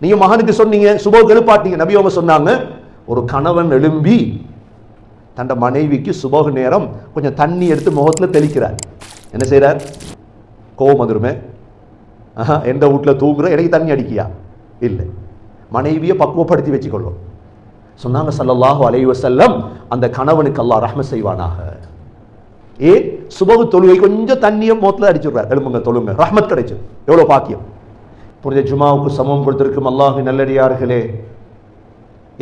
நீயும் மகனுக்கு சொன்னீங்க சுபோ எழுப்பாட்டீங்க நபி அவங்க சொன்னாங்க. ஒரு கணவன் எழும்பி தன்னோட மனைவிக்கு சுபோக நேரம் கொஞ்சம் தண்ணி எடுத்து முகத்துல தெளிக்கிறார். என்ன செய்கிறார் கோவம் வந்துருமே. ஆஹா, எந்த வீட்டில் தூங்குற? எனக்கு தண்ணி அடிக்கியா? இல்லை. மனைவியை பக்குவப்படுத்தி வச்சுக்கொள்ளும். சொன்னாங்க சல்லல்லாஹு அலைவ செல்லம் அந்த கணவனுக்கு அல்லாஹ் ரஹ்ம செய்வானாக. ஏ சுபகு தொழுகை கொஞ்சம் தண்ணியை முகத்தில் அடிச்சுடுறார். எழும்புங்க தொழுங்க. ரஹ்மத் கிடைச்சு எவ்வளோ பாக்கியம்? புனித ஜுமாவுக்கு சமம் கொடுத்திருக்கும் அல்லாஹு நல்லடியார்களே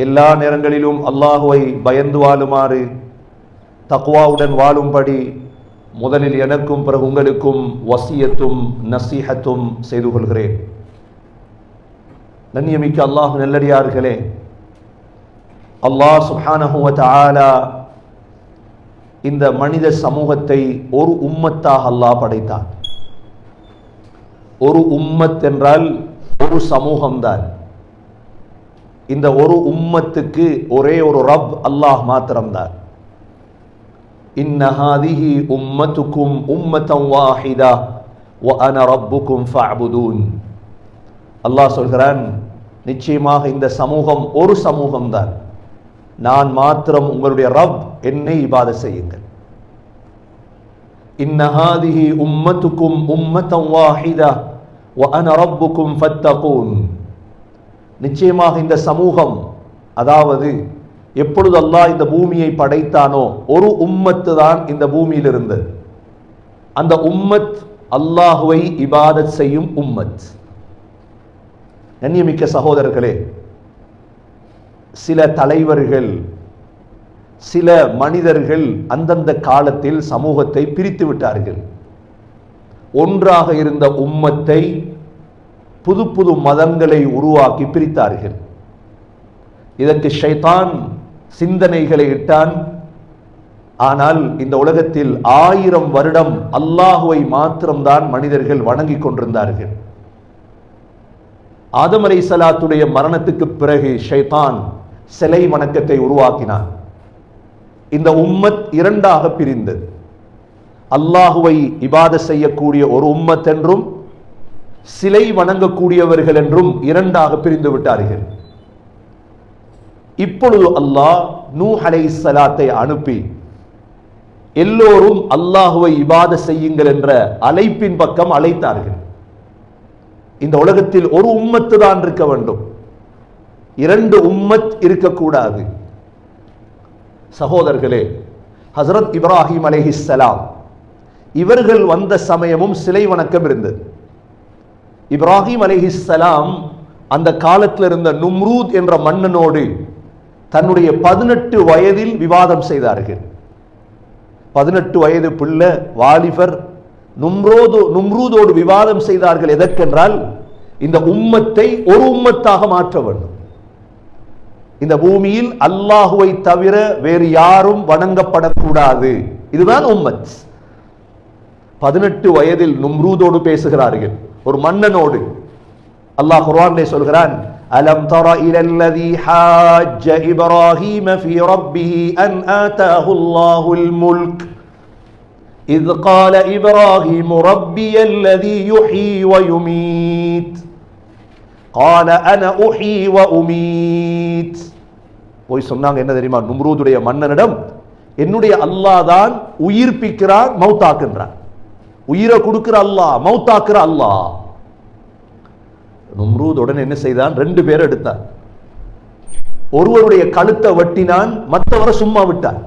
எல்லா நேரங்களிலும் அல்லாஹுவை பயந்து வாழுமாறு தக்வாவுடன் வாழும்படி முதலில் எனக்கும் பிறகு உங்களுக்கும் வசியத்தும் நசீஹத்தும் செய்து கொள்கிறேன். நன்னியமிக்க அல்லாஹு நல்லடியார்களே அல்லாஹ் சுஹானஹுவத் ஆலா இந்த மனித சமூகத்தை ஒரு உம்மத்தாக அல்லாஹ் படைத்தான். ஒரு உம்மத் என்றால் ஒரு சமூகம்தான். இந்த ஒரு உம்மத்துக்கு ஒரே ஒரு ரப் அல்லாஹ் மாத்திரம்தான். இன்னஹாதிஹி உம்மத்துக்கும் உம்மத்தம் வாஹிதா வ அன ரப்புக்கும் ஃபஅபுதூன். அல்லாஹ் சொல்கிறான் நிச்சயமாக இந்த சமூகம் ஒரு சமூகம்தான். நான் மாத்திரம் உங்களுடைய ரப் என்னை இபாத செய்யுங்கள். இன்னஹாதிஹி உம்மத்துக்கும் உம்மத்தம் வாஹிதா ரப்புக்கும் ஃபத்தகூன் நிச்சயமாக இந்த சமூகம் அதாவது எப்பொழுது அல்லாஹ் இந்த பூமியை படைத்தானோ ஒரு உம்மத்து தான் இந்த பூமியில் இருந்தது. அந்த உம்மத் அல்லாஹுவை இபாதத் செய்யும் உம்மத். கண்ணியமிக்க சகோதரர்களே சில தலைவர்கள் சில மனிதர்கள் அந்தந்த காலத்தில் சமூகத்தை பிரித்து விட்டார்கள். ஒன்றாக இருந்த உம்மத்தை புது புது மதங்களை உருவாக்கி பிரித்தார்கள். இதற்கு ஷைதான் சிந்தனைகளை இட்டான். ஆனால் இந்த உலகத்தில் ஆயிரம் வருடம் அல்லாஹுவை மாத்திரம்தான் மனிதர்கள் வணங்கிக் கொண்டிருந்தார்கள். ஆதம் அலை சலாத்துடைய மரணத்துக்கு பிறகு ஷைதான் சிலை வணக்கத்தை உருவாக்கினான். இந்த உம்மத் இரண்டாக பிரிந்தது. அல்லாஹுவை இபாத செய்யக்கூடிய ஒரு உம்மத் என்றும் சிலை வணங்கக்கூடியவர்கள் என்றும் இரண்டாக பிரிந்து விட்டார்கள். இப்பொழுது அல்லாஹ் நூ அலை சலாத்தை அனுப்பி எல்லோரும் அல்லாஹுவை இபாத செய்யுங்கள் என்ற அழைப்பின் பக்கம் அழைத்தார்கள். இந்த உலகத்தில் ஒரு உம்மத்து தான் இருக்க வேண்டும். இரண்டு உம்மத் இருக்கக்கூடாது. சகோதரர்களே ஹசரத் இப்ராஹிம் சலாம் இவர்கள் வந்த சமயமும் சிலை வணக்கம் இருந்தது. இப்ராஹிம் அலிஹிஸ்லாம் அந்த காலத்தில் இருந்த நும்ரூத் என்ற மன்னனோடு தன்னுடைய பதினெட்டு வயதில் விவாதம் செய்தார்கள். பதினெட்டு வயது பிள்ளை வாலிபர் நும்ரோதோ நும்ரூதோடு விவாதம் செய்தார்கள் எதற்கென்றால் இந்த உம்மத்தை ஒரு உம்மத்தாக மாற்ற வேண்டும். இந்த பூமியில் அல்லாஹுவை தவிர வேறு யாரும் வணங்கப்படக்கூடாது. இதுதான் உம்மத். பதினெட்டு வயதில் நும்ரூதோடு பேசுகிறார்கள் ஒரு மன்னனோடு அல்லாஹ் குர்ஆனிலே சொல்கிறான் அலம் தர இல الذي حاج ابراهيم في ربه ان آتاه الله الملك إذ قال إبراهيم ربي الذي يحيي ويميت قال أنا أحيي وأميت போய் சொன்னாங்க என்ன தெரியுமா நும்ரூதுடைய மன்னனிடம் என்னுடைய அல்லாஹ் தான் உயிர்ப்பிக்கிறான் மௌத்தாக்குன்றான் உயிரை கொடுக்கிற அல்லாஹ் மௌத்தாக்குற அல்லாஹ் நும்ரூத் உடனே என்ன செய்தான் ரெண்டு பேர் எடுத்தான் ஒருவருடைய கழுத்தை வெட்டினான் மற்றவரை சும்மா விட்டான்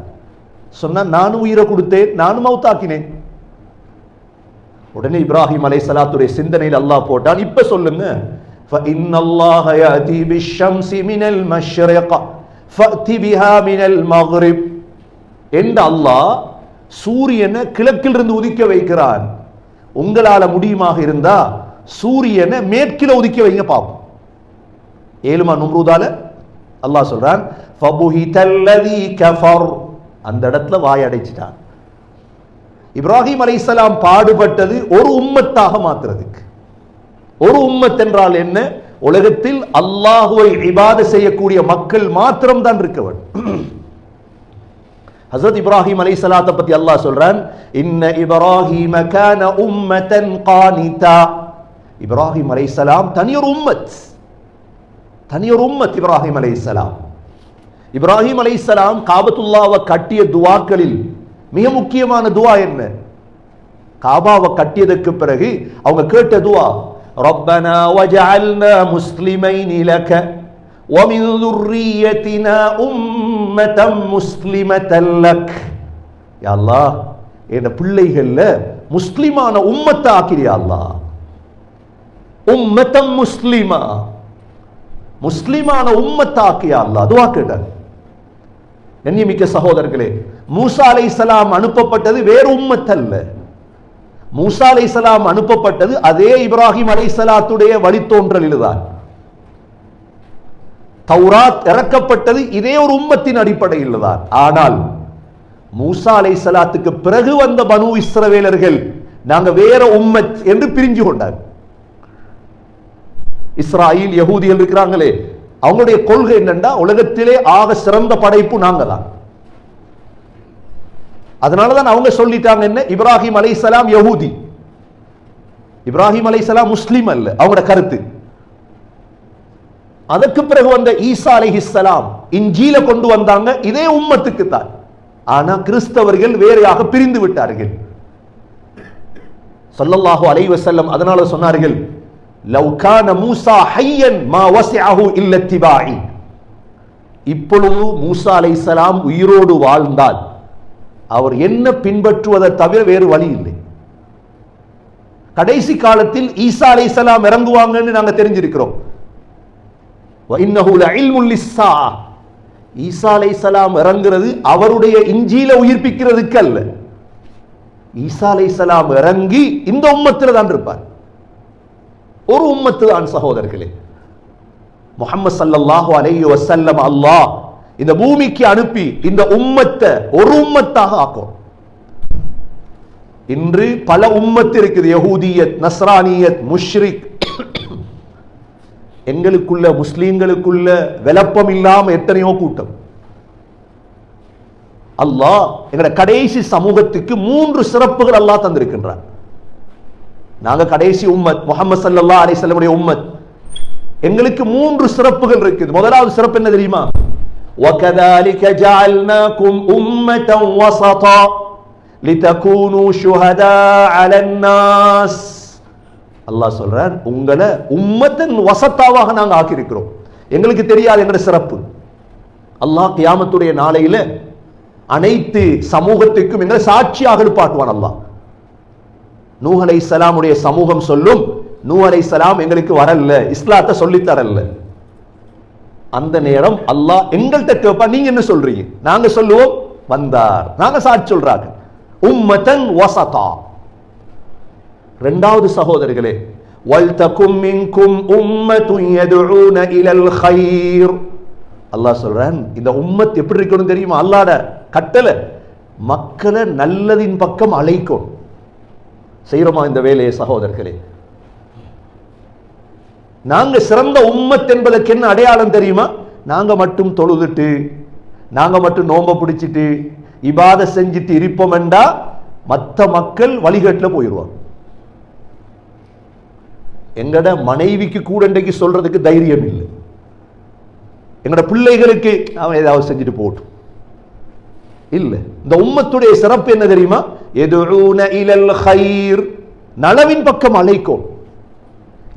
சொன்னான் நானும் உயிரை கொடுத்தேன் நானும் மௌத்தாக்கினேன் உடனே இப்ராஹிம் அலை சலாத்துடைய சிந்தனையில் அல்லாஹ் போட்டான் இப்ப சொல்லுங்க فإن الله يأتي بالشمس من المشرق فأت بها من المغرب என்ற அல்லாஹ் சூரியனை கிழக்கிலிருந்து உதிக்க வைக்கிறார். உங்களால முடியுமாக இருந்தா சூரியனை மேற்கில உதிக்க வைங்க பார்ப்போம் ஏழுமா நும்ரூதால? அல்லாஹ் சொல்றான் அந்த இடத்துல வாய் அடைச்சிட்டான். இப்ராஹிம் அலை பாடுபட்டது ஒரு உம்மத்தாக மாத்துறதுக்கு. ஒரு உம்மத் என்றால் என்ன? உலகத்தில் அல்லாஹுவை இபாத செய்யக்கூடிய மக்கள் மாத்திரம்தான் இருக்கவன். ஹசரத் இப்ராஹிம் அலை சலாத்தை பற்றி அல்லாஹ் சொல்கிறான் இன்ன இப்ராஹிம கான உம்மத்தன் கானிதா இப்ராஹிம் அலை சலாம் தனியொரு உம்மத் தனியொரு உம்மத் இப்ராஹிம் அலை சலாம் இப்ராஹிம் அலை சலாம் காபத்துல்லாவை கட்டிய துவாக்களில் மிக முக்கியமான துவா என்ன காபாவை கட்டியதற்கு பிறகு அவங்க கேட்ட துவா ரப்பனா வஜஅல்னா முஸ்லிமைன் லக ومن ذريتنا أمة مسلمة لك يا الله என் பிள்ளைகள்ல முஸ்லிமான உம்மத்தை ஆக்கிறியா அல்லாஹ் உம்மத்தம் முஸ்லிமா முஸ்லிமான உம்மத்தை ஆக்கியா அல்லாஹ் துவா கேட்டார் கண்ணியமிக்க சகோதரர்களே மூசா அலைஹிஸ்ஸலாம் அனுப்பப்பட்டது வேறு உம்மத்தல்ல மூசா அலைஹிஸ்ஸலாம் அனுப்பப்பட்டது அதே இப்ராஹிம் அலைஹிஸ்ஸலாத்துடைய வழித்தோன்றலில் தான் தௌராத் இறக்கப்பட்டது இதே ஒரு உம்மத்தின் அடிப்படையில் தான். ஆனால் மூசா அலை சலாத்துக்கு பிறகு வந்த பனு இஸ்ரவேலர்கள் நாங்க வேற உம்மத் என்று பிரிஞ்சு கொண்டார். இஸ்ராயில் யகூதிகள் இருக்கிறாங்களே அவங்களுடைய கொள்கை என்னண்டா? உலகத்திலே ஆக சிறந்த படைப்பு நாங்க தான். அதனாலதான் அவங்க சொல்லிட்டாங்க என்ன? இப்ராஹிம் அலை சலாம் யகூதி. இப்ராஹிம் அலை சலாம் முஸ்லீம் அல்ல அவங்களோட கருத்து. அதற்கு பிறகு வந்த ஈசா அலைஹிஸ்ஸலாம் இஞ்சியில கொண்டு வந்தாங்க. இதே உம்மத்துக்கு தான் ஆனா கிறிஸ்தவர்கள் வேறையாக பிரிந்து விட்டார்கள். சொல்லல்லாஹு அலைவ செல்லம் அதனால சொன்னார்கள் லவ் கான மூசா ஹையன் மா வஸஅஹு இல்ல இத்திபாஇ. இப்பொழுது மூசா அலைசலாம் உயிரோடு வாழ்ந்தால் அவர் என்ன பின்பற்றுவதை தவிர வேறு வழி இல்லை. கடைசி காலத்தில் ஈசா அலைசலாம் இறங்குவாங்கன்னு நாங்க தெரிஞ்சிருக்கிறோம். வஇன்னஹு லஇல்முல் லிஸ்ஸாஅ ஈசா இறங்குறது அவருடைய இஞ்சியில உயிர்ப்பிக்கிறதுக்கு அல்ல ஈசா அலைஹிஸ்ஸலாம் இறங்கி இந்த உம்மத்தில் தான் இருப்பார். ஒரு உம்மத்து தான் சகோதரர்களே. முகமது ஸல்லல்லாஹு அலையு வசல்லம் அல்லாஹ் இந்த பூமிக்கு அனுப்பி இந்த உம்மத்தை ஒரு உம்மத்தாக ஆக்கும். இன்று பல உம்மத்து இருக்குது. யகூதியத் நஸ்ரானியத் முஷ்ரிக் எங்களுக்குள்ள முஸ்லீம்களுக்குள்ள விளப்பம் இல்லாம எத்தனையோ கூட்டம் அல்லாஹ் எங்கட கடைசி சமூகத்துக்கு மூன்று சிறப்புகள் அல்லாஹ் தந்திருக்கின்றான் நாங்க கடைசி உம்மத் முகமது சல்லல்லாஹு அலைஹி வஸல்லமுடைய உம்மத் எங்களுக்கு மூன்று சிறப்புகள் இருக்குது முதலாவது சிறப்பு என்ன தெரியுமா وكذلك جعلناكم أمة وسطا لتكونوا شهداء على الناس அல்லாஹ் சொல்றான் உங்களை உம்மத்தின் வசத்தாவாக நாங்கள் ஆக்கியிருக்கிறோம். எங்களுக்கு தெரியாது எங்களோட சிறப்பு. அல்லாஹ் கியாமத்துடைய நாளையில அனைத்து சமூகத்துக்கும் எங்களை சாட்சியாக எழுப்பாட்டுவான் அல்லாஹ். நூஹ் அலை சலாமுடைய சமூகம் சொல்லும் நூ அலை சலாம் எங்களுக்கு வரல இஸ்லாத்தை சொல்லித்தரல அந்த நேரம் அல்லாஹ் எங்கள்கிட்ட கேட்பா நீங்க என்ன சொல்றீங்க? நாங்க சொல்லுவோம் வந்தார். நாங்க சாட்சி சொல்றாங்க. உம்மத்தன் வசதா இரண்டாவது சகோதரர்களே வல்தகும் மின்கும் உம்மத்துன் யதுஊன இலல் ஹைர் அல்லாஹ் சொல்றான் இந்த உம்மத் எப்படி இருக்கணும் தெரியுமா? அல்லாட கட்டளை மக்களை நல்லதின் பக்கம் அழைக்கும். செய்கிறோமா இந்த வேலையை சகோதரர்களே? நாங்க சிறந்த உம்மத் என்பதற்கு என்ன அடையாளம் தெரியுமா? நாங்க மட்டும் தொழுதுட்டு நாங்க மட்டும் நோம்ப பிடிச்சிட்டு இபாத செஞ்சுட்டு இருப்போம் என்றா மற்ற மக்கள் வழிகட்டில் போயிடுவாங்க எங்கட மனைவிக்கு கூட இன்றைக்கு சொல்றதுக்கு தைரியம் இல்லை எங்கட பிள்ளைகளுக்கு அவன் ஏதாவது செஞ்சுட்டு போட்டும் இல்ல இந்த உம்மத்துடைய சிறப்பு என்ன தெரியுமா எதுஊன இலல் ஹைர் நலவின் பக்கம் அழைக்கும்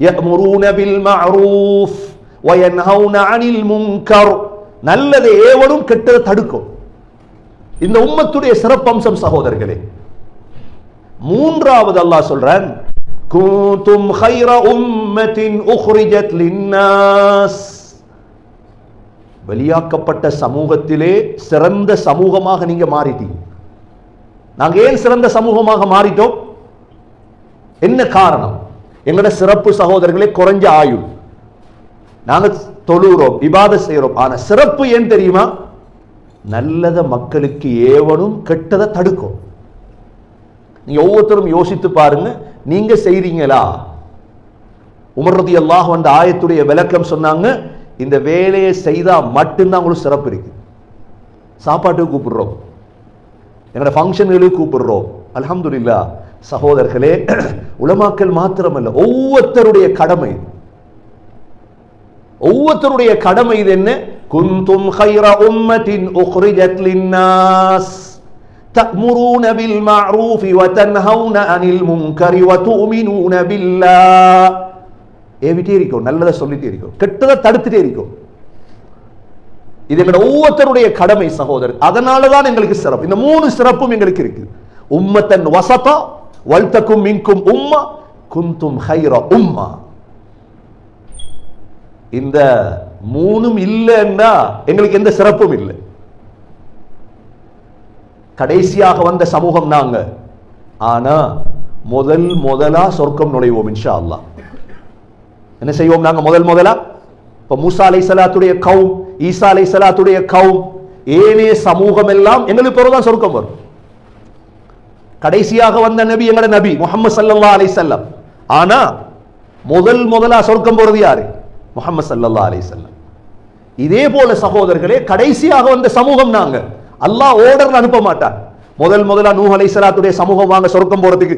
يأمرون بالمعروف وينهون عن المنكر நல்லதை ஏவலும் கெட்டதை தடுக்கும் இந்த உம்மத்துடைய சிறப்பம்சம் சகோதரர்களே மூன்றாவது அல்லாஹ் சொல்றான் kuntum خير أمة أخرجت للناس வெளியாக்கப்பட்ட சமூகத்திலே சிறந்த சமூகமாக நீங்க மாறிட்டீங்க நாங்க ஏன் சிறந்த சமூகமாக மாறிட்டோம் என்ன காரணம் எங்களோட சிறப்பு சகோதரர்களே குறைஞ்ச ஆயுள் நாங்க தொழுகிறோம் இபாத செய்யறோம் ஆனா சிறப்பு ஏன் தெரியுமா நல்லத மக்களுக்கு ஏவனும் கெட்டதை தடுக்கும் நீங்கள் ஒவ்வொருத்தரும் யோசித்து பாருங்க. நீங்கள் செய்கிறீங்களா உமர்றது எல்லாம் வந்த ஆயத்துடைய விளக்கம் சொன்னாங்க. இந்த வேலையை செய்தால் மட்டும்தான் உங்களுக்கு சிறப்பு இருக்குது சாப்பாட்டுக்கு கூப்பிடுறோம். எங்களோட ஃபங்க்ஷன்களுக்கு கூப்பிடுறோம். அலமதுல்லா சகோதரர்களே உலமாக்கல் மாத்திரமல்ல ஒவ்வொருத்தருடைய கடமை. ஒவ்வொருத்தருடைய கடமை இது என்ன? குந்தும் ஹைர உம்மத்தின் உஹ்ரிஜத் تأمرون بالمعروف وتنهون عن المنكر وتؤمنون بالله ஏவிட்டே இருக்கும் நல்லதை சொல்லிட்டே இருக்கும் கெட்டதை தடுத்துட்டே இருக்கும் இது எங்களோட ஒவ்வொருத்தருடைய கடமை சகோதரர் அதனால தான் எங்களுக்கு சிறப்பு இந்த மூணு சிறப்பும் எங்களுக்கு இருக்கு உம்மத்தன் வசதா வல்தக்கும் மின்கும் உம்மா குந்தும் ஹைர உம்மா இந்த மூணும் இல்லைன்னா எங்களுக்கு எந்த சிறப்பும் இல்லை கடைசியாக வந்த சமூகம் நாங்க. ஆனா முதல் முதலா சொர்க்கம் நுழைவோம் இன்ஷா அல்லா என்ன செய்வோம் நாங்க முதல் முதலா? இப்ப மூசா அலை சலாத்துடைய கவும் ஈசா அலை சலாத்துடைய கவும் ஏனைய சமூகம் எல்லாம் எங்களுக்கு பிறகுதான் சொர்க்கம் வரும். கடைசியாக வந்த நபி எங்கட நபி முகமது சல்லா அலை செல்லம் ஆனா முதல் முதலா சொர்க்கம் போறது யாரு? முகமது சல்லல்லா அலை செல்லம் இதே போல சகோதரர்களே கடைசியாக வந்த சமூகம் நாங்க. அல்லாஹ் ஓர்டர் அனுப்ப மாட்டார் முதல் முதலா நூஹ் அலை சலாத்துடைய சமூகம் வாங்க சொர்க்கம் போறதுக்கு.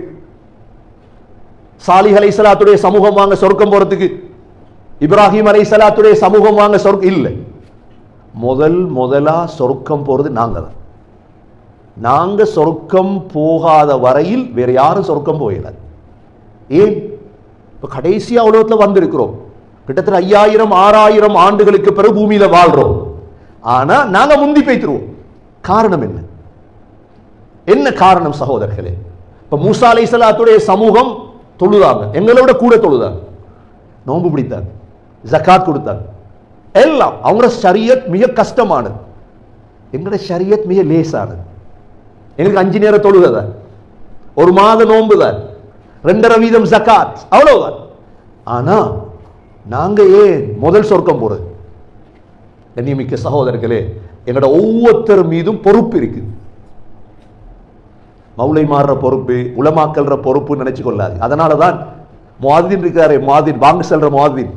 சாலிஹ் அலை சலாத்துடைய சமூகம் வாங்க சொர்க்கம் போறதுக்கு. இப்ராஹிம் அலை சலாத்துடைய சமூகம் வாங்க சொர்க்கம் இல்லை. முதல் முதலா சொர்க்கம் போறது நாங்க தான். நாங்க சொர்க்கம் போகாத வரையில் வேற யாரும் சொர்க்கம் போயிடாது ஏன்? இப்ப கடைசியா உலகத்துல வந்திருக்கிறோம். கிட்டத்தட்ட ஐயாயிரம் ஆறாயிரம் ஆண்டுகளுக்கு பிறகு பூமியில வாழ்றோம். ஆனா நாங்க முந்தி பேத்துருவோம் காரணம் என்ன? என்ன காரணம் சகோதரர்களே? இப்ப மூசா அலை சலாத்துடைய சமூகம் தொழுதாங்க. எங்களோட கூட தொழுதாங்க. நோன்பு பிடித்தாங்க. ஜக்காத் கொடுத்தாங்க. எல்லாம். அவங்களோட ஷரியத் மிக கஷ்டமானது. எங்களோட ஷரியத் மிக லேசானது. எங்களுக்கு அஞ்சு நேரம் தொழுகை தான். ஒரு மாத நோன்பு தான். ரெண்டரை வீதம் ஜக்காத். அவ்வளவுதான். ஆனா நாங்க ஏன் முதல் சொர்க்கம் போகிறது கண்ணியமிக்க சகோதரர்களே எங்களோட ஒவ்வொருத்தர் மீதும் பொறுப்பு இருக்குது. மவுளை மாறுற பொறுப்பு உலமாக்கல்ற பொறுப்புன்னு நினைச்சு கொள்ளாது அதனால தான் மாதின் இருக்காரு மாதின் வாங்க செல்ற மாதின்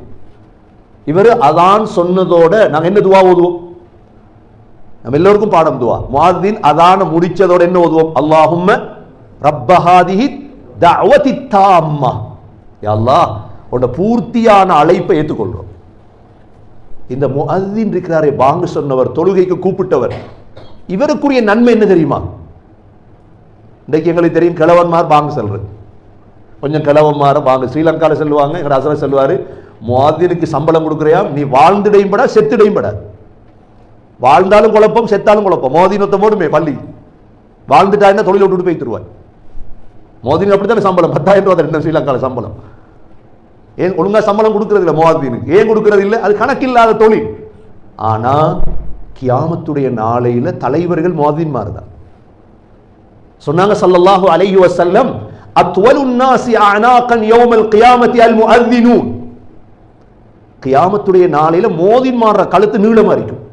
இவர் அதான் சொன்னதோட நாங்க என்ன துவா ஓதுவோம்? நம்ம எல்லோருக்கும் பாடம் துவா. மாதின் அதான முடிச்சதோட என்ன ஓதுவோம்? அல்லாஹும்ம ரப்பஹாதிஹி தாவதி தாம்மா யா அல்லாஹ் உன்னோட பூர்த்தியான அழைப்பை ஏற்றுக்கொள்கிறோம் இந்த முஅத்தின் இருக்கிறாரே பாங்கு சொன்னவர் தொழுகைக்கு கூப்பிட்டவர். இவருக்குரிய நன்மை என்ன தெரியுமா? இன்றைக்கு எங்களுக்கு தெரியும் கிழவன்மார் பாங்கு செல்றது. கொஞ்சம் கிழவன்மார பாங்கு ஸ்ரீலங்காவில் செல்வாங்க எங்கள் அசர செல்வார் முவாதினுக்கு சம்பளம் கொடுக்குறியா? நீ வாழ்ந்துடையும் படா செத்துடையும் படா வாழ்ந்தாலும் குழப்பம் செத்தாலும் குழப்பம். மோதினத்தை போடுமே பள்ளி. வாழ்ந்துட்டாருன்னா தொழில் விட்டுட்டு போய் தருவாய் மோதினி அப்படி தானே சம்பளம்? பத்தாயிரம் ரூபாய் என்ன ஸ்ரீலங்காவில் சம்பளம்? ஏன் ஒழுங்காக சம்பளம் கொடுக்கறது இல்லை முவாதீனுக்கு ஏன் கொடுக்கறது இல்லை அது கணக்கில்லாத தொழில். ஆனால் கியாமத்துடைய நாளையில் தலைவர்கள் முவாதீன்மார் தான் சொன்னாங்க சல்லல்லாஹு அலைஹி வசல்லம் அத்வலு நாசி அனாகன் யௌமல் கியாமத்தி அல் முஅத்தினூன் கியாமத்துடைய நாளையில் மோதின்மார்ற கழுத்து நீளமாக இருக்கும்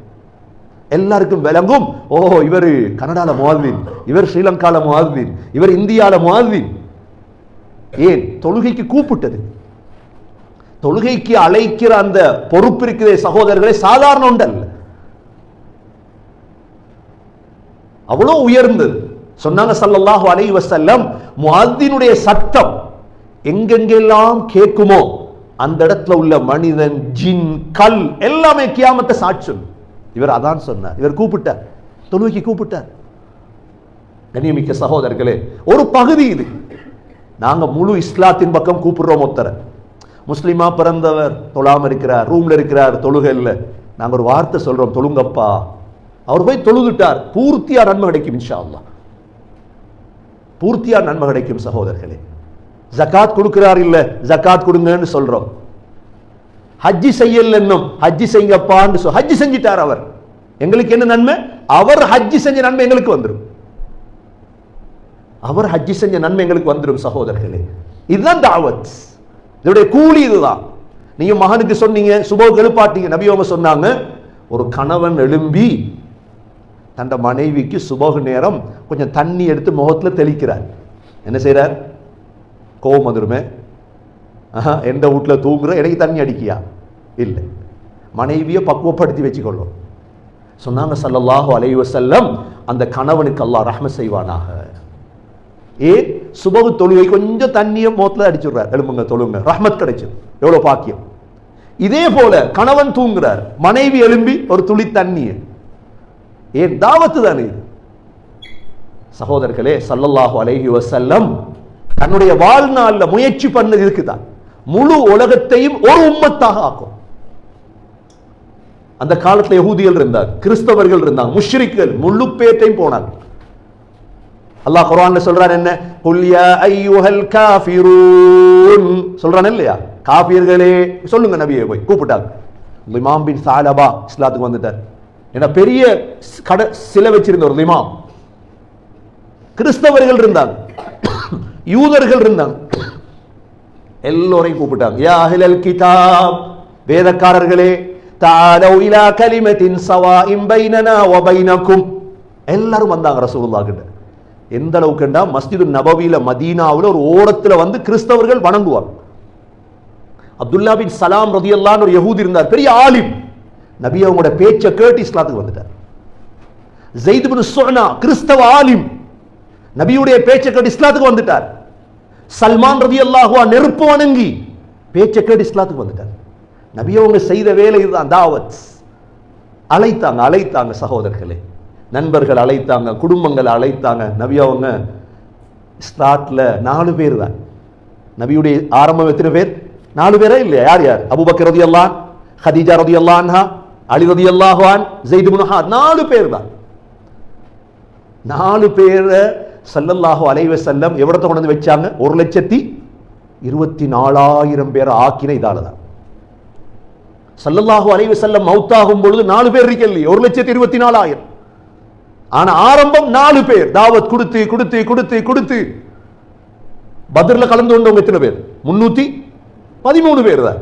எல்லாருக்கும் விளங்கும் ஓ இவர் கனடால முவாதீன் இவர் ஸ்ரீலங்கால முவாதீன் இவர் இந்தியால முவாதீன் ஏன்? தொழுகைக்கு கூப்பிட்டது. தொழுகைக்கு அழைக்கிற அந்த பொறுப்பு இருக்கிற சகோதரர்களே சாதாரண உண்டல்ல. அவ்வளோ உயர்ந்தது. சொன்னாங்க சல்லல்லாஹு அலை வசல்லம் முஅத்தினுடைய சத்தம் எங்கெங்கெல்லாம் கேட்குமோ அந்த இடத்துல உள்ள மனிதன் ஜின் கல் எல்லாமே கியாமத்தை சாட்சும் இவர் அதான் சொன்னார். இவர் கூப்பிட்டார். தொழுகைக்கு கூப்பிட்டார். கண்ணியமிக்க சகோதரர்களே ஒரு பகுதி இது. நாங்க முழு இஸ்லாத்தின் பக்கம் கூப்பிடுறோம் ஒருத்தரை முஸ்லிமா பிறந்தவர் தொழாம இருக்கிறார் ரூம்ல இருக்கிறார் தொழுகை இல்லை. நாங்கள் ஒரு வார்த்தை சொல்றோம் தொழுங்கப்பா. அவர் போய் தொழுதுட்டார். பூர்த்தியா நன்மை கிடைக்கும் இன்ஷா அல்லா பூர்த்தியா நன்மை கிடைக்கும் சகோதரர்களே. ஜகாத் கொடுக்கிறார் இல்ல ஜகாத் கொடுங்கன்னு சொல்றோம். ஹஜ்ஜி செய்யல் என்னும் ஹஜ்ஜி செய்யப்பான்னு சொல் ஹஜ்ஜி செஞ்சிட்டார் அவர். எங்களுக்கு என்ன நன்மை? அவர் ஹஜ்ஜி செஞ்ச நன்மை எங்களுக்கு வந்துடும் அவர் ஹஜ்ஜி செஞ்ச நன்மை எங்களுக்கு வந்துடும் சகோதரர்களே. இதுதான் தாவத். இதோடைய கூலி இதுதான். நீயும் மகனுக்கு சொன்னீங்க சுபோ எழுப்பாட்டீங்க நபியோம சொன்னாங்க. ஒரு கணவன் எழும்பி தன் மனைவிக்கு சுபோக நேரம் கொஞ்சம் தண்ணி எடுத்து முகத்தில் தெளிக்கிறார். என்ன செய்கிறார் கோவம் வந்துருமே. ஆஹா, எந்த வீட்டில் தூங்குற? எனக்கு தண்ணி அடிக்கியா? இல்லை. மனைவியை பக்குவப்படுத்தி வச்சுக்கொள்ளும். சொன்னாங்க ஸல்லல்லாஹு அலைவசல்லம் அந்த கணவனுக்கு அல்லாஹ் ரஹ்ம செய்வானாக. ஏன் சுபகு தொழுகை கொஞ்சம் தண்ணியை மோத்தில் அடிச்சுடுறார் எழும்புங்க தொழுங்க ரஹ்மத் கிடைச்சது எவ்வளோ பாக்கியம் இதே போல கணவன் தூங்குறார் மனைவி எழும்பி ஒரு துளி தண்ணியை ஏன் தாவத்து தானே இது சகோதரர்களே சல்லல்லாஹு அலஹி வசல்லம் தன்னுடைய வாழ்நாள்ல முயற்சி பண்ணது இருக்குதான் முழு உலகத்தையும் ஒரு உம்மத்தாக ஆக்கும் அந்த காலத்துல யகூதிகள் இருந்தார் கிறிஸ்தவர்கள் இருந்தாங்க முஷ்ரிக்கள் முழு பேட்டையும் போனாங்க அல்லாஹ் குர்ஆன்ல சொல்றான் என்ன? குல் யா அய்யுஹல் காஃபிரூன். சொல்றான் இல்லையா? காபியர்களே சொல்லுங்க நபியை போய் கூப்பிட்டாங்க லிமாம் பின் சாலபா இஸ்லாத்துக்கு வந்துட்டார். ஏன்னா பெரிய கட சிலை வச்சிருந்த ஒரு லிமாம். கிறிஸ்தவர்கள் இருந்தாங்க. யூதர்கள் இருந்தாங்க. எல்லோரையும் கூப்பிட்டாங்க. யா அஹ்லல் கிதாப். வேதக்காரர்களே தாலவ் இலா கலிமத்தின் சவா பைனனா வ எல்லாரும் வந்தாங்க ரசூலுல்லாஹ் கிட்ட. எந்த அளவுக்குண்டா மஸ்ஜிது நபவியில மதீனாவுல ஒரு ஓரத்தில் வந்து கிறிஸ்தவர்கள் வணங்குவாங்க. அப்துல்லா பின் சலாம் ரதியல்லான்னு ஒரு யகூதி இருந்தார் பெரிய ஆலிம். நபி அவங்களோட பேச்சை கேட்டு இஸ்லாத்துக்கு வந்துட்டார். ஜெயித் பின் சோனா கிறிஸ்தவ ஆலிம். நபியுடைய பேச்சை கேட்டு இஸ்லாத்துக்கு வந்துட்டார். சல்மான் ரதி அல்லாஹுவா நெருப்பு வணங்கி பேச்சை கேட்டு இஸ்லாத்துக்கு வந்துட்டார். நபி அவங்க செய்த வேலை இதுதான் தாவத். அழைத்தாங்க அழைத்தாங்க சகோதரர்களே. நண்பர்கள் அழைத்தாங்க குடும்பங்கள் அழைத்தாங்க. நபி அவங்க ஸ்டார்ட்ல நாலு பேர் தான். நபியுடைய ஆரம்பம் எத்தனை பேர்? நாலு பேரா இல்லையா? யார் யார்? அபுபக்கர் ரதி அல்லான் ஹதீஜா ரதி அல்லான்ஹா அலி ரதி அல்லாஹான் ஜெயித் முனஹா நாலு பேர் தான். நாலு பேரை சல்லல்லாஹோ அலைவ செல்லம் எவ்வளத்தை கொண்டு வந்து வச்சாங்க? ஒரு லட்சத்தி இருபத்தி நாலாயிரம் பேரை ஆக்கின இதால தான். சல்லல்லாஹு அலைவ செல்லம் மவுத்தாகும் பொழுது நாலு பேர் இருக்கலையே ஒரு லட்சத்தி இருபத்தி நாலாயிரம் ஆனா ஆரம்பம் நாலு பேர். தாவத் கொடுத்து கொடுத்து கொடுத்து கொடுத்து. பத்ரில் கலந்து கொண்டவங்க எத்தனை பேர்? முன்னூத்தி பதிமூணு பேர் தான்.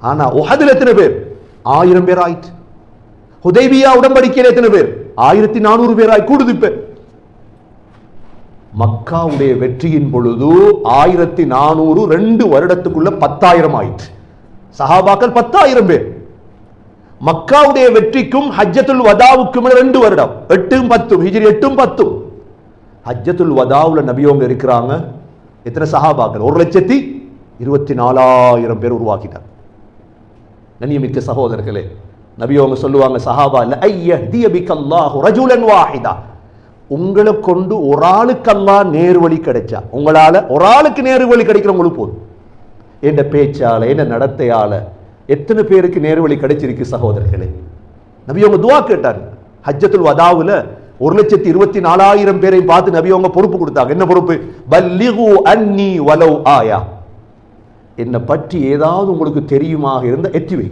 ஆனா உஹதில் எத்தனை பேர்? ஆயிரம் பேர் ஆயிட்டு. ஹுதைபியா உடன்படிக்கையில் எத்தனை பேர்? ஆயிரத்தி நானூறு பேர் ஆய் கூடுது இப்ப. மக்காவுடைய வெற்றியின் பொழுது ஆயிரத்தி நானூறு ரெண்டு வருடத்துக்குள்ள பத்தாயிரம் ஆயிற்று சஹாபாக்கள் பத்தாயிரம் பேர். மக்காவுடைய வெற்றிக்கும் ஹஜ்ஜத்துல் வதாவுக்கும் ரெண்டு வருடம். எட்டும் பத்தும். ஹிஜ்ரி எட்டும் பத்தும். ஹஜ்ஜத்துல் வதாவுல நபியவங்க இருக்கிறாங்க. எத்தனை சஹாபாக்கள்? ஒரு லட்சத்தி இருபத்தி நாலாயிரம் பேர் உருவாக்கிட்டார் நன்னியமிக்க சகோதரர்களே நபியோங்க அவங்க சொல்லுவாங்க சஹாபா இல்ல ஐயஹ்திய பிக்கல்லாஹு ரஜுலன் வாஹிதா. உங்களை கொண்டு ஒரு ஆளுக்கு நேர்வழி கிடைச்சா உங்களால ஒரு ஆளுக்கு நேர்வழி கிடைக்கிறவங்களுக்கு போதும். என்ன பேச்சால என்ன நடத்தையால எத்தனை பேருக்கு நேர்வழி கிடைச்சிருக்கு சகோதரர்களே? நபி அவங்க துவா கேட்டாங்க ஹஜ்ஜத்துல் வதாவுல ஒரு லட்சத்தி இருபத்தி நாலாயிரம் பேரை பார்த்து நபி அவங்க பொறுப்பு கொடுத்தாங்க. என்ன பொறுப்பு? பல்லிகு அன்னி வலவ் ஆயா. என்னை பற்றி ஏதாவது உங்களுக்கு தெரியுமாக இருந்த எட்டி வை.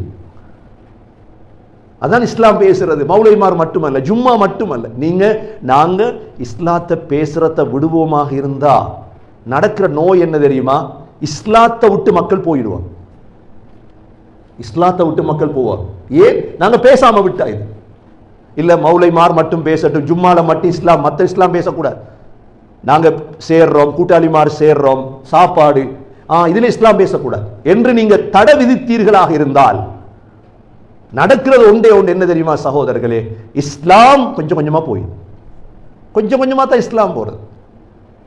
அதான் இஸ்லாம் பேசுறது. மௌலைமார் மட்டுமல்ல ஜும்மா மட்டுமல்ல. நீங்க நாங்க இஸ்லாத்தை பேசுறத விடுவோமாக இருந்தா நடக்கிற நோய் என்ன தெரியுமா? இஸ்லாத்தை விட்டு மக்கள் போயிடுவாங்க. இஸ்லாத்தை விட்டு மக்கள் போவார் ஏன்? நாங்க பேசாம விட்டா இது. இல்ல மௌலைமார் மட்டும் பேசட்டும் ஜும்மால மட்டும் இஸ்லாம் மத்த இஸ்லாம் பேசக்கூடாது. நாங்க சேர்றோம் கூட்டாளிமார் சேர்றோம் சாப்பாடு ஆ இதுல இஸ்லாம் பேசக்கூடாது. என்று நீங்க தடை விதித்தீர்களாக இருந்தால் நடக்கிறது ஒன்றே ஒன்று என்ன தெரியுமா சகோதரர்களே? இஸ்லாம் கொஞ்சம் கொஞ்சமா போயிடும் கொஞ்சம் கொஞ்சமாக தான் இஸ்லாம் போறது.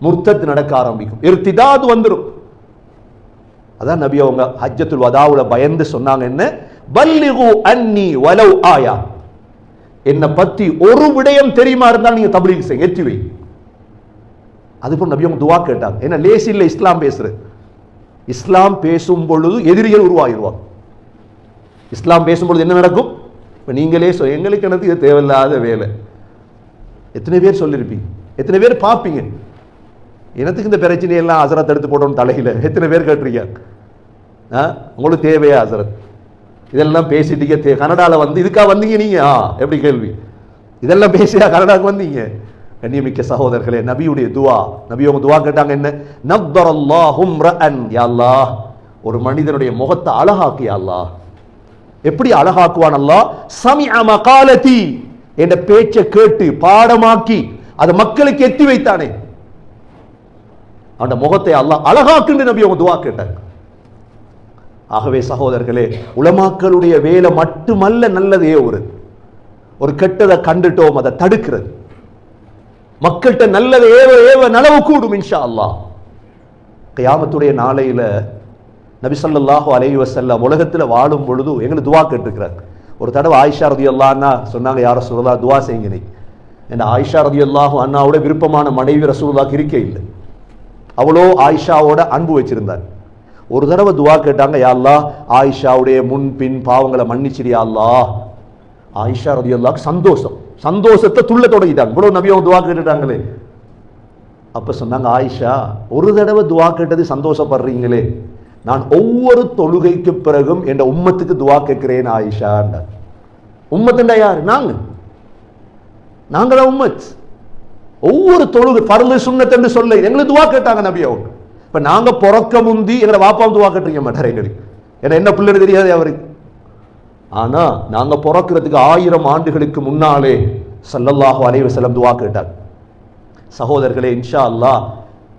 முர்த்தத்து நடக்க ஆரம்பிக்கும். இர்த்திதாது வந்துடும் அதான் நபி அவங்க ஹஜ்ஜத்துல் வதாவுல பயந்து சொன்னாங்க என்ன பல்லிகு அன்னி வலவ் ஆயா. என்னை பத்தி ஒரு விடயம் தெரியுமா இருந்தால் நீங்க தபிலீக் செய்ய எத்தி வை. அதுபோல் நபி அவங்க துவா கேட்டாங்க. என்ன லேசி இல்லை இஸ்லாம் பேசுறது இஸ்லாம் பேசும் பொழுது எதிரிகள் உருவாகிடுவாங்க இஸ்லாம் பேசும்பொழுது என்ன நடக்கும்? இப்போ நீங்களே சொல் எங்களுக்கு எனக்கு இது தேவையில்லாத வேலை. எத்தனை பேர் சொல்லியிருப்பீங்க எத்தனை பேர் பார்ப்பீங்க? எனத்துக்கு இந்த பிரச்சனையெல்லாம் அசரத்தை எடுத்து போட்டோம் தலையில்? எத்தனை பேர் கேட்டிருக்கீங்க? உங்களுக்கு தேவையா அசரத் இதெல்லாம் பேசிட்டீங்க தே கனடாவில் வந்து இதுக்காக வந்தீங்க நீங்க? ஆ எப்படி கேள்வி? இதெல்லாம் பேசியா கனடாவுக்கு வந்தீங்க? கண்ணியமிக்க சகோதரர்களே நபியுடைய துவா. நபி அவங்க துவா கேட்டாங்க என்ன? நப்பரல்லாஹும் ரஅன். அல்லாஹ் ஒரு மனிதனுடைய முகத்தை அழகாக்கு யா அல்லாஹ். எப்படி அழகாக்குவான் அல்லாஹ்? சமி அமகாலத்தி என்ற பேச்சை கேட்டு பாடமாக்கி அதை மக்களுக்கு எத்தி வைத்தானே. அந்த முகத்தை அல்லாஹ் அழகாக்குன்னு நபி அவங்க துவா கேட்டாங்க. ஆகவே சகோதரர்களே உலமாக்களுடைய வேலை மட்டுமல்ல நல்லதே ஒரு. ஒரு கெட்டதை கண்டுட்டோம் அதை தடுக்கிறது. மக்கள்கிட்ட நல்லதை ஏவ ஏவ நலவு கூடும் இன்ஷா அல்லாஹ் கயாமத்துடைய நாளையில நபி ஸல்லல்லாஹு அலைஹி வஸல்லம் உலகத்துல வாழும் பொழுது எங்களுக்கு துவா கேட்டிருக்கிறார். ஒரு தடவை ஆயிஷா ரதி அல்லான்னா சொன்னாங்க யார சொல்லலாம் துவா செய்யுங்க நீ. என்ன ஆயிஷா ரதியல்லாஹு அண்ணாவோட விருப்பமான மனைவி ரசூலுல்லாஹ்க்கு இருக்கே இல்லை. அவ்வளோ ஆயிஷாவோட அன்பு வச்சிருந்தார். ஒரு தடவை துவா கேட்டாங்க யா ஆயிஷாவுடைய முன் பின் பாவங்களை மன்னிச்சிரியா ஆயிஷா ரதியல்லாஹ்க்கு சந்தோஷம். சந்தோஷத்தை துள்ள தொடங்கிட்டாங்க. இவ்வளோ நபியும் துவா கேட்டுட்டாங்களே. அப்போ சொன்னாங்க ஆயிஷா ஒரு தடவை துவா கேட்டது சந்தோஷப்படுறீங்களே. நான் ஒவ்வொரு தொழுகைக்கு பிறகும் என் உம்மத்துக்கு துவா கேட்கிறேன் ஆயிஷாண்டார் உம்மத்துண்டா யார்? நாங்க. நாங்க தான் உம்மத். ஒவ்வொரு தொழுகை பரலு சுண்ணத்தன்னு சொல்ல எங்களுக்கு துவா கேட்டாங்க நபி அவங்க இப்ப நாங்க பிறக்க முந்தி எங்களை வாப்பா துவா கேட்டுறீங்க மாட்டார் எங்களுக்கு ஏன்னா என்ன பிள்ளைன்னு தெரியாது அவருக்கு ஆனா நாங்க பிறக்கிறதுக்கு ஆயிரம் ஆண்டுகளுக்கு முன்னாலே சல்லல்லாஹு அலைவ வஸல்லம் துவா கேட்டார். சகோதரர்களே இன்ஷா அல்லாஹ்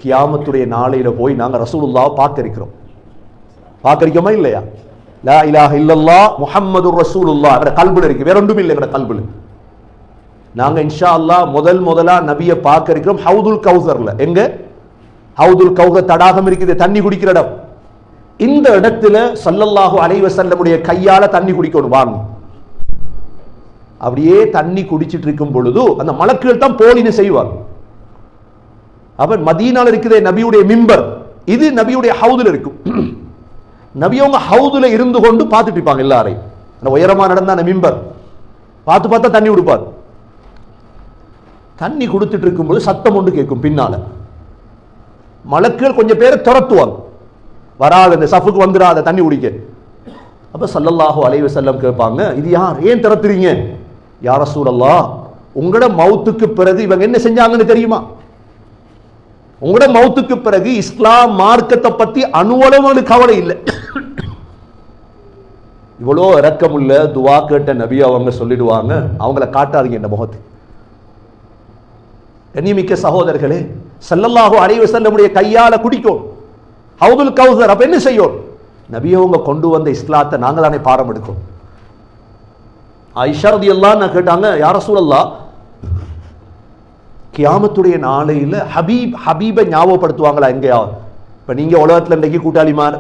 கியாமத்துடைய நாளையில போய் நாங்க ரசூலுல்லாஹ் பார்க்க இருக்கிறோம் பார்க்க இல்லையா? லா இலாஹ இல்லல்லா முஹம்மது ரசூலுல்லா. என்ற கல்புல இருக்கு. வேற ஒன்றும் இல்லை எங்கட கல்புல. நாங்க இன்ஷா அல்லாஹ் முதல் முதலா நபியை பார்க்க இருக்கிறோம் ஹவுதுல் கவுசரில் எங்க? ஹவுதுல் கௌக தடாகம் இருக்குது தண்ணி குடிக்கிற இடம். இந்த இடத்துல சல்லல்லாஹு அலைஹி வஸல்லமுடைய கையால தண்ணி குடிக்கணும் வாங்க. அப்படியே தண்ணி குடிச்சிட்டு இருக்கும் பொழுது அந்த மலக்குகள் தான் போலின்னு செய்வார் அவர் மதியனால் இருக்குதே நபியுடைய மிம்பர். இது நபியுடைய ஹவுதுல இருக்கும். நபி அவங்க ஹவுதுல இருந்து கொண்டு பார்த்துட்டு இருப்பாங்க எல்லாரையும். அந்த உயரமா நடந்த அந்த மிம்பர். பார்த்து பார்த்தா தண்ணி கொடுப்பார். தண்ணி கொடுத்துட்டு இருக்கும்போது சத்தம் ஒன்று கேட்கும் பின்னால. மலக்குகள் கொஞ்சம் பேரை துரத்துவாங்க. வராத இந்த சஃபுக்கு வந்துடாத தண்ணி குடிக்க. அப்ப சல்லல்லாஹு அலைவு செல்லம் கேட்பாங்க இது யார்? ஏன் திறத்துறீங்க யார சூழல்லா உங்களோட மௌத்துக்கு பிறகு இவங்க என்ன செஞ்சாங்கன்னு தெரியுமா? உங்களோட மௌத்துக்கு பிறகு இஸ்லாம் மார்க்கத்தை பத்தி அணுவளவு கவலை இல்லை. இவ்வளோ இறக்கமுள்ள துவா கேட்ட நபி அவங்க சொல்லிடுவாங்க அவங்கள காட்டாதீங்க இந்த முகத்து. கண்ணியமிக்க சகோதரர்களே செல்லல்லாஹோ அலைஹி செல்லமுடைய கையால குடிக்கும். ஹவுதுல் கவுசர் அப்போ என்ன செய்யும்? நபியவங்க கொண்டு வந்த இஸ்லாத்தை நாங்கள் தானே பாடம் எடுக்கும். ஐஷா எல்லாம் நான் கேட்டாங்க யார சூழல்லா கியாமத்துடைய நாளையில ஹபீப் ஹபீபை ஞாபகப்படுத்துவாங்களா எங்கேயாவது இப்ப நீங்க உலகத்துல இன்றைக்கு கூட்டாளிமார்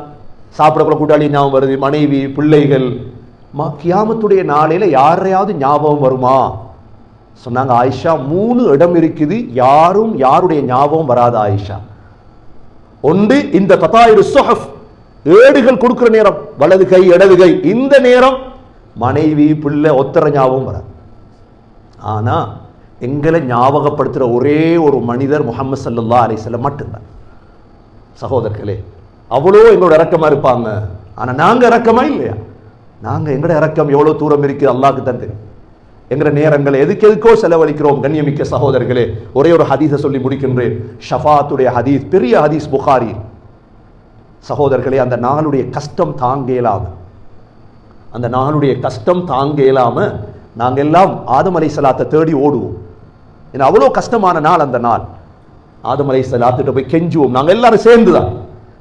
சாப்பிடக்கூட கூட்டாளி ஞாபகம் வருது மனைவி பிள்ளைகள். மா கியாமத்துடைய நாளையில யாரையாவது ஞாபகம் வருமா? சொன்னாங்க ஆயிஷா மூணு இடம் இருக்குது. யாரும் யாருடைய ஞாபகம் வராது ஆயிஷா. ஒன்று இந்த கதாயிரு சொஹப் ஏடுகள் கொடுக்குற நேரம் வலது கை இடது கை. இந்த நேரம் மனைவி பிள்ளை ஒத்தர ஞாபகம் வராது. ஆனா எங்களை ஞாபகப்படுத்துகிற ஒரே ஒரு மனிதர் முகமது சல்லா அலிஸ்லம் மட்டும்தான். சகோதரர்களே அவ்வளோ எங்களோட இறக்கமாக இருப்பாங்க. ஆனால் நாங்கள் இறக்கமா இல்லையா? நாங்கள் எங்களோட இறக்கம் எவ்வளோ தூரம் இருக்குது? அல்லாஹ்க்கு தான் தெரியும். என்கிற நேரங்களை எதுக்கு எதுக்கோ செலவழிக்கிறோம் கண்ணியமிக்க சகோதரர்களே. ஒரே ஒரு ஹதீஸை சொல்லி முடிக்கின்றேன். ஷஃபாத்துடைய ஹதீஸ் பெரிய ஹதீஸ் புகாரி. சகோதரர்களே அந்த நாளுடைய கஷ்டம் தாங்க இயலாது அந்த நாளுடைய கஷ்டம் தாங்க இயலாமல் நாங்கள் எல்லாம் ஆதமலை சலாத்தை தேடி ஓடுவோம். ஏன்னா அவ்வளோ கஷ்டமான நாள் அந்த நாள். ஆதமலை அலை போய் கெஞ்சுவோம். நாங்கள் எல்லாரும் சேர்ந்து தான்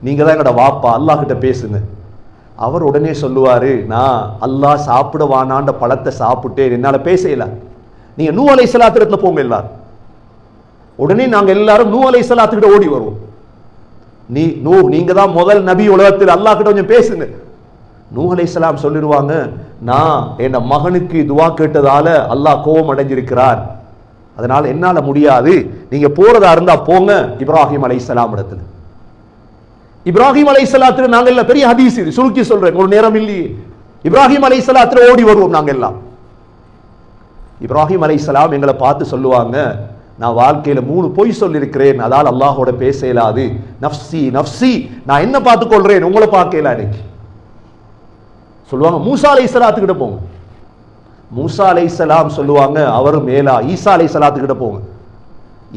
நீங்கள் தான் எங்களோட வாப்பா அல்லாஹ்கிட்ட பேசுங்க. அவர் உடனே சொல்லுவார் நான் அல்லாஹ் சாப்பிட வானாண்ட பழத்தை சாப்பிட்டேன். என்னால் பேசல நீங்கள் நூ அலை சலாத்திரத்தில் போங்க எல்லாரும். உடனே நாங்கள் எல்லாரும் நூ அலை சலாத்துக்கிட்ட ஓடி வருவோம். நீ நூ நீங்கள் தான் முதல் நபி உலகத்தில். அல்லாஹ் கிட்ட கொஞ்சம் பேசுங்க. நூ அலை சலாம் சொல்லிடுவாங்க நான் என் மகனுக்கு துவா கேட்டதால அல்லாஹ் கோபம் அடைஞ்சிருக்கிறார். அதனால் என்னால் முடியாது. நீங்கள் போகிறதா இருந்தால் போங்க. இப்ராஹிம் அலைஹிஸ்ஸலாம் இடத்துல. இப்ராஹிம் அலை சலாத்திர நாங்கள் எல்லாம் பெரிய ஹதீஸ் இது சுருக்கி சொல்றேன். ஒரு நேரம் இல்லையே. இப்ராஹிம் அலை சலாத்திர ஓடி வருவோம் நாங்கள் எல்லாம் இப்ராஹிம் சலாம் எங்களை பார்த்து சொல்லுவாங்க நான் வாழ்க்கையில மூணு பொய் சொல்லியிருக்கிறேன். அதால் அல்லாஹோட பேச இயலாது. நஃப்சி நஃப்சி நான் என்ன பார்த்து உங்களை பார்க்கல இன்னைக்கு. சொல்லுவாங்க மூசா அலை சலாத்துக்கிட்ட போங்க. மூசா அலை சலாம் சொல்லுவாங்க அவர் மேலா. ஈசா அலை சலாத்துக்கிட்ட போங்க.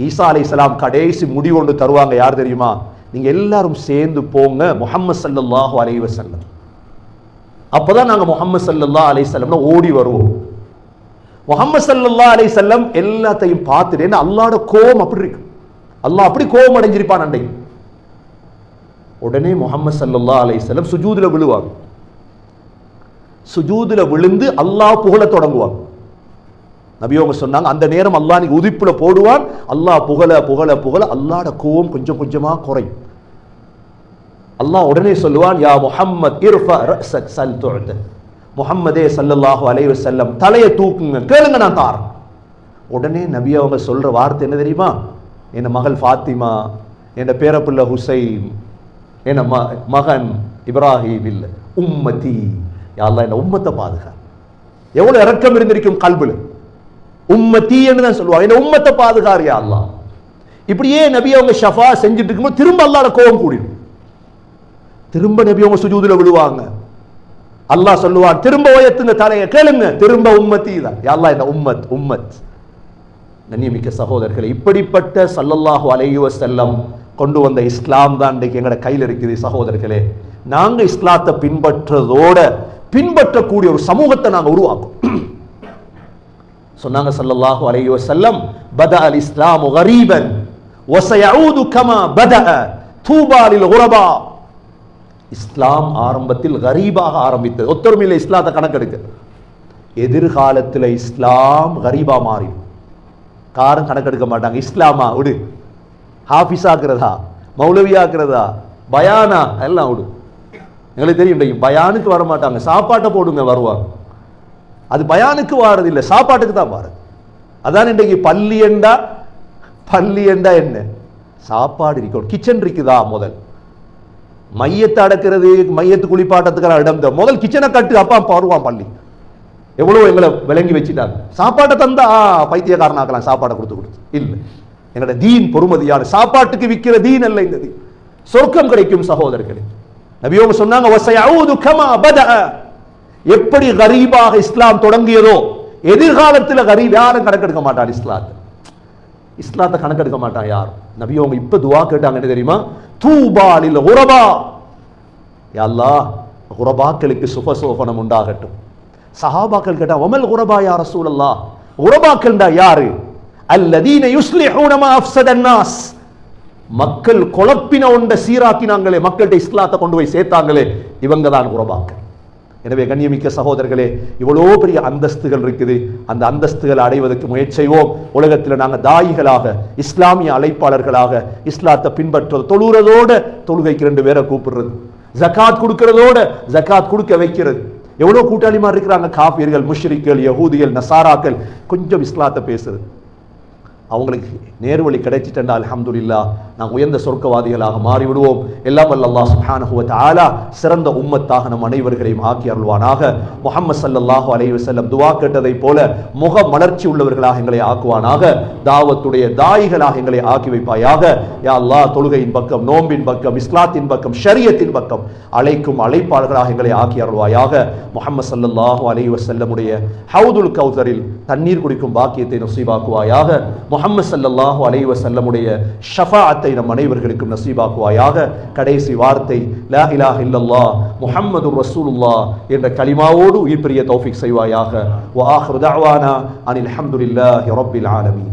ஈசா அலை சலாம் கடைசி முடிவு ஒன்று தருவாங்க யார் தெரியுமா? நீங்க எல்லாரும் சேர்ந்து போங்க முஹம்மது ஸல்லல்லாஹு வசல்லம் அப்போ அப்பதான் நாங்க முஹம்மது சல்லல்லா அலை செல்லம்னா ஓடி வருவோம். முஹம்மது சல்லல்லா அலை செல்லம் எல்லாத்தையும் பார்த்துட்டு ஏன்னா அல்லாட கோபம் அப்படி இருக்கு. அல்லாஹ் அப்படி கோபம் அடைஞ்சிருப்பான் அண்டை உடனே முஹம்மது சல்லல்லா அலை செல்லம் சுஜூதுல விழுவாங்க. சுஜூதுல விழுந்து அல்லாஹ் புகழ தொடங்குவாங்க. நபியவங்க சொன்னாங்க அந்த நேரம் அல்லா நீ உதிப்புல போடுவான். அல்லாஹ் புகழ புகழ புகழ அல்லாட கோவம் கொஞ்சம் கொஞ்சமாக குறையும். அல்லாஹ் உடனே சொல்லுவான் யா முஹம்மத் இர்ஃபா ரஸக் சல் துஅத. முஹம்மதே சல்லல்லாஹு அலைஹி வஸல்லம் தலையை தூக்குங்க கேளுங்க நான் தாரேன் உடனே நபி அவங்க சொல்ற வார்த்தை என்ன தெரியுமா? என் மகள் ஃபாத்திமா என் பேரப்புள்ள ஹுசைன் என் ம மகன் இப்ராஹிம் இல்லை உம்மதி யாரெல்லாம் என்ன உம்மத்தை பாதுகா எவ்வளவு இறக்கம் இருந்திருக்கும் கல்புல உம்மத்தின்னு தான் சொல்லுவாங்க. என்ன உம்மத்தை பாதுகாரியா அல்லா அல்லாஹ். இப்படியே நபி அவங்க ஷஃபா செஞ்சுட்டு இருக்கும்போது திரும்ப அல்லாட கோபம் கூடிடும். திரும்ப நபி அவங்க சுஜூதில் விழுவாங்க. அல்லாஹ் சொல்லுவான் திரும்ப உயர்த்துங்க தலையை கேளுங்க. திரும்ப உம்மத்தி தான் யாரா என்ன உம்மத் உம்மத். கண்ணியமிக்க சகோதரர்களை இப்படிப்பட்ட சல்லல்லாஹு அலையுவ செல்லம் கொண்டு வந்த இஸ்லாம் தான் இன்றைக்கு எங்களோட கையில் இருக்குது சகோதரர்களே. நாங்கள் இஸ்லாத்தை பின்பற்றதோட பின்பற்றக்கூடிய ஒரு சமூகத்தை நாங்கள் உருவாக்கும். சொன்னாங்க சல்லல்லாஹு அலைஹி வஸல்லம் பத அல் இஸ்லாம் கரீபன் வசயஊது கமா பத தூபா லில் குரபா இஸ்லாம் ஆரம்பத்தில் கரீபாக ஆரம்பித்தது. ஒத்தொருமையில் இஸ்லாத்தை கணக்கெடுக்க எதிர்காலத்தில் இஸ்லாம் கரீபா மாறிடும் காரும் கணக்கெடுக்க மாட்டாங்க. இஸ்லாமா? விடு. ஹாஃபிஸ் ஆக்குறதா மௌலவி ஆக்குறதா பயானா? எல்லாம் விடு. எங்களுக்கு தெரியும் பயானுக்கு வர மாட்டாங்க சாப்பாட்டை போடுங்க வருவாங்க. அது பயானுக்கு வாடுறது இல்லை சாப்பாட்டுக்கு தான் வாரது. அதான் இன்றைக்கு பள்ளி என்றா பள்ளி என்றா என்ன? சாப்பாடு இருக்கணும். கிச்சன் இருக்குதா முதல்? மையத்தை அடக்கிறது மையத்து குளிப்பாட்டத்துக்கான இடம் தான். முதல் கிச்சனை கட்டு அப்பா பாருவான் பள்ளி எவ்வளோ எங்களை விளங்கி வச்சுட்டாங்க. சாப்பாட்டை தந்தா பைத்தியக்காரனாக்கலாம் சாப்பாடை கொடுத்து கொடுத்து. இல்லை. எங்களோட தீன் பொறுமதியான சாப்பாட்டுக்கு விற்கிற தீன் அல்ல இந்த தீன். சொர்க்கம் கிடைக்கும் சகோதரர்களே. நபியோக சொன்னாங்க எப்படி கரீபாக இஸ்லாம் தொடங்கியதோ எதிர்காலத்தில் கரீப் யாரும் கணக்கெடுக்க மாட்டார் இஸ்லாத்தை. இஸ்லாத்தை கணக்கெடுக்க மாட்டான் யாரும். நபியோங்க இப்ப துவா கேட்டாங்க என்ன தெரியுமா? தூபாலில் உரபா யல்லா உரபாக்களுக்கு சுபசோபனம் உண்டாகட்டும். சஹாபாக்கள் கேட்டா ஒமல் உரபா யார் ரசூலல்லா? உரபாக்கள்டா யாரு? அல்லதீன யுஸ்லிஹூன மா அஃப்ஸதன் மக்கள் குழப்பின ஒன்றை சீராக்கினாங்களே மக்கள்கிட்ட இஸ்லாத்தை கொண்டு போய் சேர்த்தாங்களே இவங்க தான் உறபாக்கள் எனவே கண்ணியமிக்க சகோதரர்களே இவ்வளோ பெரிய அந்தஸ்துகள் இருக்குது. அந்த அந்தஸ்துகளை அடைவதற்கு முயற்சி செய்வோம் உலகத்தில் நாங்கள் தாயிகளாக இஸ்லாமிய அழைப்பாளர்களாக இஸ்லாத்தை பின்பற்றுறது தொழுகிறதோட தொழுகைக்கு ரெண்டு பேரை கூப்பிடுறது. ஜகாத் கொடுக்கறதோட ஜகாத் கொடுக்க வைக்கிறது. எவ்வளோ கூட்டாளிமார் இருக்கிறாங்க? காபியர்கள் முஷ்ரிக்கள் யகூதிகள் நசாராக்கள். கொஞ்சம் இஸ்லாத்தை பேசுறது. அவங்களுக்கு நேர்வழி கிடைச்சிட்டா அல்ஹம்துலில்லா. நாம் உயர்ந்த சொர்க்கவாதிகளாக மாறிவிடுவோம். எல்லாம் வல்ல அல்லாஹ் சுப்ஹானஹு வ சிறந்த உம்மத்தாக நம் அனைவர்களையும் ஆக்கி அருள்வானாக. முகமது சல்லாஹூ அலைஹி வசல்லம் துவா கேட்டதைப் போல முக மலர்ச்சி உள்ளவர்களாக எங்களை ஆக்குவானாக. தாவத்துடைய தாயிகளாக எங்களை ஆக்கி வைப்பாயாக. யா அல்லா தொழுகையின் பக்கம் நோம்பின் பக்கம் இஸ்லாத்தின் பக்கம் ஷரியத்தின் பக்கம் அழைக்கும் அழைப்பாளர்களாக எங்களை ஆக்கி அருள்வாயாக. முகமது சல்லாஹூ அலைஹி வசல்லமுடைய ஹவுதுல் கௌதரில் தண்ணீர் குடிக்கும் பாக்கியத்தை நசீவாக்குவாயாக. முகமது ஸல்லல்லாஹு அலைவ செல்லமுடைய ஷஃபாத்தை நம் அனைவர்களுக்கும் நசீபாக்குவாயாக. கடைசி வார்த்தை லா இலாஹ் இல்லல்லா முஹம்மது ரசூலுல்லா என்ற கலிமாவோடு உயிர் பெரிய தௌஃபிக் செய்வாயாக. வா ஆஹிரு தஅவானா அனில் ஹம்துலில்லாஹி ரப்பில் ஆலமீன்.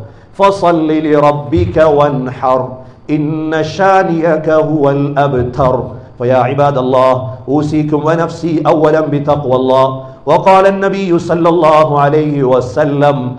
فصل لربك وانحر إن شانئك هو الأبتر. فيا عباد الله أوصيكم ونفسي أولا بتقوى الله. وقال النبي صلى الله عليه وسلم